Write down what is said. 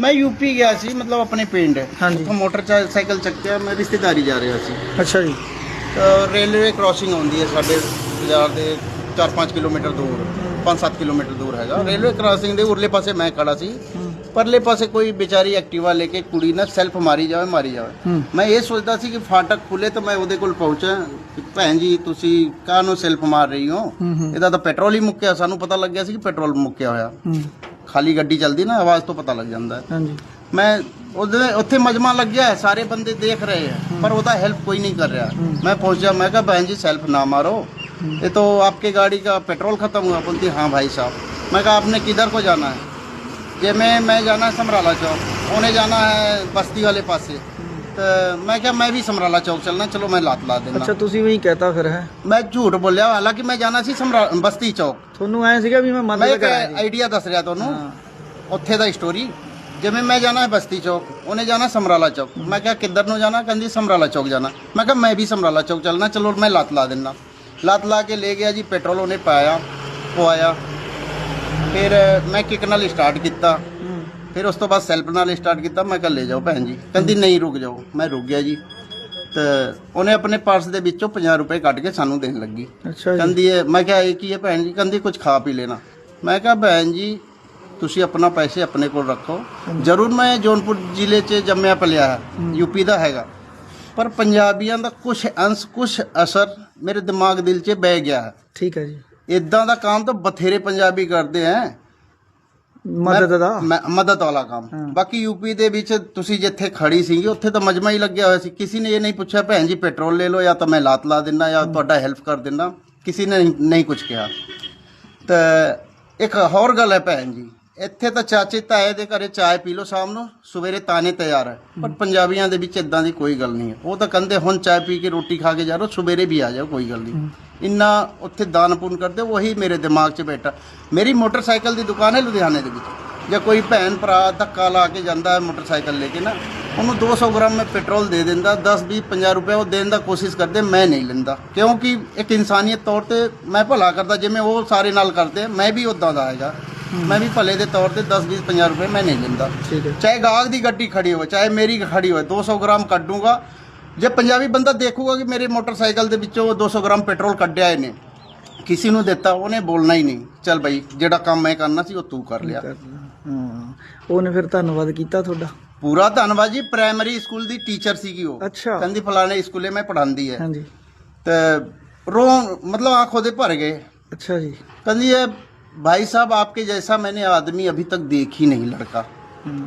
ਮੈਂ ਯੂਪੀ ਗਿਆ ਸੀ ਮਤਲਬ ਆਪਣੇ ਪਿੰਡ। ਹਾਂਜੀ। ਉੱਥੋਂ ਮੋਟਰਸਾਈਕਲ ਚੱਕਿਆ ਮੈਂ ਰਿਸ਼ਤੇਦਾਰੀ ਜਾ ਰਿਹਾ ਸੀ। ਅੱਛਾ ਜੀ। ਤਾਂ ਰੇਲਵੇ ਕ੍ਰਾਸਿੰਗ ਆਉਂਦੀ ਹੈ ਸਾਡੇ ਬਾਜ਼ਾਰ ਦੇ 4-5 ਕਿਲੋਮੀਟਰ ਦੂਰ 5-7 ਕਿਲੋਮੀਟਰ ਦੂਰ ਹੈਗਾ। ਰੇਲਵੇ ਕ੍ਰਾਸਿੰਗ ਦੇ ਉਰਲੇ ਪਾਸੇ ਮੈਂ ਖੜਾ ਸੀ। ਪਰਲੇ ਪਾਸੇ ਕੋਈ ਵਿਚਾਰੀ ਐਕਟਿਵਾ ਲੈ ਕੇ ਕੁੜੀ ਨਾ ਸੈਲਫ ਮਾਰੀ ਜਾਵੇ ਮਾਰੀ ਜਾਵੇ। ਹੂੰ। ਮੈਂ ਇਹ ਸੋਚਦਾ ਸੀ ਕਿ ਫਾਟਕ ਖੁੱਲੇ ਤਾਂ ਮੈਂ ਉਹਦੇ ਕੋਲ ਪਹੁੰਚਾਂ। ਕਿ ਭੈਣ ਜੀ ਤੁਸੀਂ ਕਾਹਨੂੰ ਸੈਲਫ ਮਾਰ ਰਹੀ ਹੋ? ਹੂੰ ਹੂੰ। ਇਹਦਾ ਤਾਂ ਪੈਟਰੋਲ ਹੀ ਮੁੱਕਿਆ। ਸਾਨੂੰ ਪਤਾ ਲੱਗਿਆ ਸੀ ਕਿ ਪੈਟਰੋਲ ਮੁੱਕਿਆ ਹੋਇਆ। ਹੂੰ। ਖਾਲੀ ਗੱਡੀ ਚੱਲਦੀ ਨਾ ਆਵਾਜ਼ ਤੋਂ ਪਤਾ ਲੱਗ ਜਾਂਦਾ ਹੈ ਹਾਂਜੀ ਮੈਂ ਉਹਦੇ ਉੱਥੇ ਮਜਮਾ ਲੱਗਿਆ ਹੈ ਸਾਰੇ ਬੰਦੇ ਦੇਖ ਰਹੇ ਹੈ ਪਰ ਉਹਦਾ ਹੈਲਪ ਕੋਈ नहीं कर रहा हम्म। मैं पहुंचा मैं कहा बहन जी सेल्फ ना मारो ये तो आपके गाड़ी का पेट्रोल खत्म हुआ बोलती हाँ भाई साहब मैं कहा आपने किधर को जाना है ये मैं मैं जाना है समराला चौक उन्हें जाना है बस्ती वाले पास से ਮੈਂ ਕਿਹਾ ਮੈਂ ਵੀ ਸਮਰਾਲਾ ਚੌਕ ਚੱਲਣਾ ਚਲੋ ਮੈਂ ਲਾਤ ਲਾ ਦਿੰਦਾ। ਅੱਛਾ ਤੁਸੀਂ ਵੀ ਕਹਤਾ ਫਿਰ ਹੈ? ਮੈਂ ਝੂਠ ਬੋਲਿਆ ਹਾਲਾਂਕਿ ਮੈਂ ਜਾਣਾ ਸੀ ਸਮਰਾ ਬਸਤੀ ਚੌਕ। ਤੁਹਾਨੂੰ ਐ ਸੀਗਾ ਵੀ ਮੈਂ ਮੈਂ ਇੱਕ ਆਈਡੀਆ ਦੱਸ ਰਿਹਾ ਤੁਹਾਨੂੰ। ਉੱਥੇ ਦਾ ਸਟੋਰੀ ਜਿਵੇਂ ਮੈਂ ਜਾਣਾ ਹੈ ਬਸਤੀ ਚੌਕ ਉਹਨੇ ਜਾਣਾ ਸਮਰਾਲਾ ਚੌਕ। ਮੈਂ ਕਿਹਾ ਕਿੱਧਰ ਨੂੰ ਜਾਣਾ? ਕਹਿੰਦੀ ਸਮਰਾਲਾ ਚੌਕ ਜਾਣਾ। ਮੈਂ ਕਿਹਾ ਮੈਂ ਵੀ ਸਮਰਾਲਾ ਚੌਕ ਚੱਲਣਾ ਚਲੋ ਮੈਂ ਲਾਤ ਲਾ ਦਿੰਦਾ। ਲਾਤ ਲਾ ਕੇ ਲੈ ਗਿਆ ਜੀ ਪੈਟਰੋਲ ਉਹਨੇ ਪਾਇਆ ਪਵਾਇਆ। ਫਿਰ ਮੈਂ ਕਿੱਕ ਨਾਲ ਸਟਾਰਟ ਕੀਤਾ। ਫਿਰ ਉਸ ਤੋਂ ਬਾਅਦ ਸੈਲਫ ਨਾਲ ਸਟਾਰਟ ਕੀਤਾ ਮੈਂ ਕਿਹਾ ਲੈ ਜਾਓ ਭੈਣ ਜੀ। ਕਹਿੰਦੀ ਨਹੀਂ ਰੁਕ ਜਾਓ। ਮੈਂ ਰੁਕ ਗਿਆ ਜੀ। ਤੇ ਉਹਨੇ ਆਪਣੇ ਪਰਸ ਦੇ ਵਿੱਚੋਂ 50 ਰੁਪਏ ਕੱਢ ਕੇ ਸਾਨੂੰ ਦੇਣ ਲੱਗੀ। ਅੱਛਾ ਜੀ। ਕਹਿੰਦੀ ਹੈ ਮੈਂ ਕਿਹਾ ਇਹ ਕੀ ਹੈ ਭੈਣ ਜੀ? ਕਹਿੰਦੀ ਕੁਝ ਖਾ ਪੀ ਲੈਣਾ। ਮੈਂ ਕਿਹਾ ਭੈਣ ਜੀ ਤੁਸੀਂ ਆਪਣਾ ਪੈਸੇ ਆਪਣੇ ਕੋਲ ਰੱਖੋ। ਜ਼ਰੂਰ ਮੈਂ ਜੌਨਪੁਰ ਜ਼ਿਲ੍ਹੇ 'ਚ ਜੰਮਿਆ ਪਲਿਆ ਹੈ। ਯੂਪੀ ਦਾ ਹੈਗਾ। ਪਰ ਪੰਜਾਬੀਆਂ ਦਾ ਕੁਝ ਅੰਸ਼ ਕੁਝ ਅਸਰ ਮੇਰੇ ਦਿਮਾਗ ਦਿਲ 'ਚ ਬਹਿ ਗਿਆ ਹੈ। ਠੀਕ ਹੈ ਜੀ। ਇਦਾਂ ਦਾ ਕੰਮ ਤਾਂ ਬਥੇਰੇ ਪੰਜਾਬੀ ਕਰਦੇ ਹੈ ਮਦਦ ਦਾ। ਮੈਂ- ਮਦਦ ਵਾਲਾ ਕੰਮ। ਬਾਕੀ ਯੂਪੀ ਦੇ ਵਿੱਚ ਤੁਸੀਂ ਜਿੱਥੇ ਖੜੀ ਸੀਗੀ ਉੱਥੇ ਤਾਂ ਮਜਮਾ ਹੀ ਲੱਗਿਆ ਹੋਇਆ ਸੀ। ਕਿਸੇ ਨੇ ਇਹ ਨਹੀਂ ਪੁੱਛਿਆ ਭੈਣ ਜੀ ਪੈਟਰੋਲ ਲੈ ਲਓ ਜਾਂ ਤਾਂ ਮੈਂ ਲਾਤ ਲਾ ਦਿੰਦਾ ਜਾਂ ਤੁਹਾਡਾ ਹੈਲਪ ਕਰ ਦਿੰਦਾ ਕਿਸੇ ਨੇ ਨਹੀਂ- ਨਹੀਂ ਕੁਝ ਕਿਹਾ। ਤੇ ਇੱਕ ਹੋਰ ਗੱਲ ਹੈ ਭੈਣ ਜੀ। ਇੱਥੇ ਤਾਂ ਚਾਚੇ ਤਾਏ ਦੇ ਘਰੇ ਚਾय ਪੀ ਲਓ ਸ਼ਾਮ ਨੂੰ ਸਵੇਰੇ ਤਾਨੇ ਤਿਆਰ ਹੈ। ਪਰ ਪੰਜਾਬੀਆਂ ਦੇ ਵਿੱਚ ਇਦਾਂ ਦੀ ਕੋਈ ਗੱਲ ਨਹੀਂ ਹੈ। ਉਹ ਤਾਂ ਕਹਿੰਦੇ ਹੁਣ ਚਾय ਪੀ ਕੇ ਰੋਟੀ ਖਾ ਕੇ ਜਾ ਰਹੋ ਸਵੇਰੇ ਵੀ ਆ ਜਾਓ ਕੋਈ ਗੱਲ ਨਹੀਂ। ਇੰਨਾ ਉੱਥੇ ਦਾਨ ਪੁੰਨ ਕਰਦੇ ਉਹੀ ਮੇਰੇ ਦਿਮਾਗ 'ਚ ਬੈਠਾ। ਮੇਰੀ ਮੋਟਰਸਾਈਕਲ ਦੀ ਦੁਕਾਨ ਹੈ ਲੁਧਿਆਣੇ ਦੇ ਵਿੱਚ। ਜਾਂ ਕੋਈ ਭੈਣ ਭਰਾ ਧੱਕਾ ਲਾ ਕੇ ਜਾਂਦਾ ਹੈ ਮੋਟਰਸਾਈਕਲ ਲੈ ਕੇ ਨਾ ਉਹਨੂੰ 200 ਗ੍ਰਾਮ ਮੈਂ ਪੈਟਰੋਲ ਦੇ ਦਿੰਦਾ 10 20 50 ਰੁਪਏ ਉਹ ਦੇਣ ਦਾ ਕੋਸ਼ਿਸ਼ ਕਰਦੇ ਮੈਂ ਨਹੀਂ ਲੈਂਦਾ। ਕਿਉਂਕਿ ਇੱਕ ਇਨਸਾਨੀਅਤ ਤੌਰ ਤੇ ਮੈਂ ਭਲਾ ਕਰਦਾ ਜਿਵੇਂ ਉਹ ਸਾਰੇ ਨਾਲ ਕਰਦੇ ਮੈਂ ਵੀ ਉਦਾਂ ਦਾ ਹੈਗਾ। ਮੈਂ ਵੀ ਭਲੇ ਦੇ ਤੌਰ ਤੇ 10 20 50 ਰੁਪਏ ਮੈਂ ਨਹੀਂ ਲੈਂਦਾ ਚਾਹੇ ਗਾਹਕ ਦੀ ਗੱਡੀ ਖੜੀ ਹੋਵੇ ਚਾਹੇ ਮੇਰੀ ਖੜੀ ਹੋਵੇ 200 ਗ੍ਰਾਮ ਕੱਢੂਗਾ। ਜੇ ਪੰਜਾਬੀ ਬੰਦਾ ਦੇਖੂਗਾ ਕਿ ਮੇਰੇ ਮੋਟਰਸਾਈਕਲ ਦੇ ਵਿੱਚੋਂ 200 ਗ੍ਰਾਮ ਪੈਟਰੋਲ ਕੱਢਿਆ ਇਹਨੇ ਕਿਸੇ ਨੂੰ ਦਿੱਤਾ ਉਹਨੇ ਬੋਲਣਾ ਹੀ ਨਹੀਂ। ਚੱਲ ਬਈ ਜਿਹੜਾ ਕੰਮ ਮੈਂ ਕਰਨਾ ਸੀ ਉਹ ਤੂੰ ਕਰ ਲਿਆ। ਉਹਨੇ ਫਿਰ ਧੰਨਵਾਦ ਕੀਤਾ ਤੁਹਾਡਾ? ਪੂਰਾ ਧੰਨਵਾਦ ਜੀ ਪ੍ਰਾਇਮਰੀ ਸਕੂਲ ਦੀ ਟੀਚਰ ਸੀਗੀ ਉਹ। ਕਹਿੰਦੀ ਫਲਾਣੇ ਸਕੂਲੇ ਮੈਂ ਪੜਾਉਂਦੀ ਹੈ। ਹਾਂਜੀ। ਤੇ ਰੋ ਮਤਲਬ ਆਂਖ ਉਹਦੇ ਭਰ ਗਏ। ਅੱਛਾ ਜੀ। ਕਹਿੰਦੀ ਇਹ भाई साहब आपके जैसा मैंने आदमी अभी तक देख ही नहीं लड़का ਹੂੰ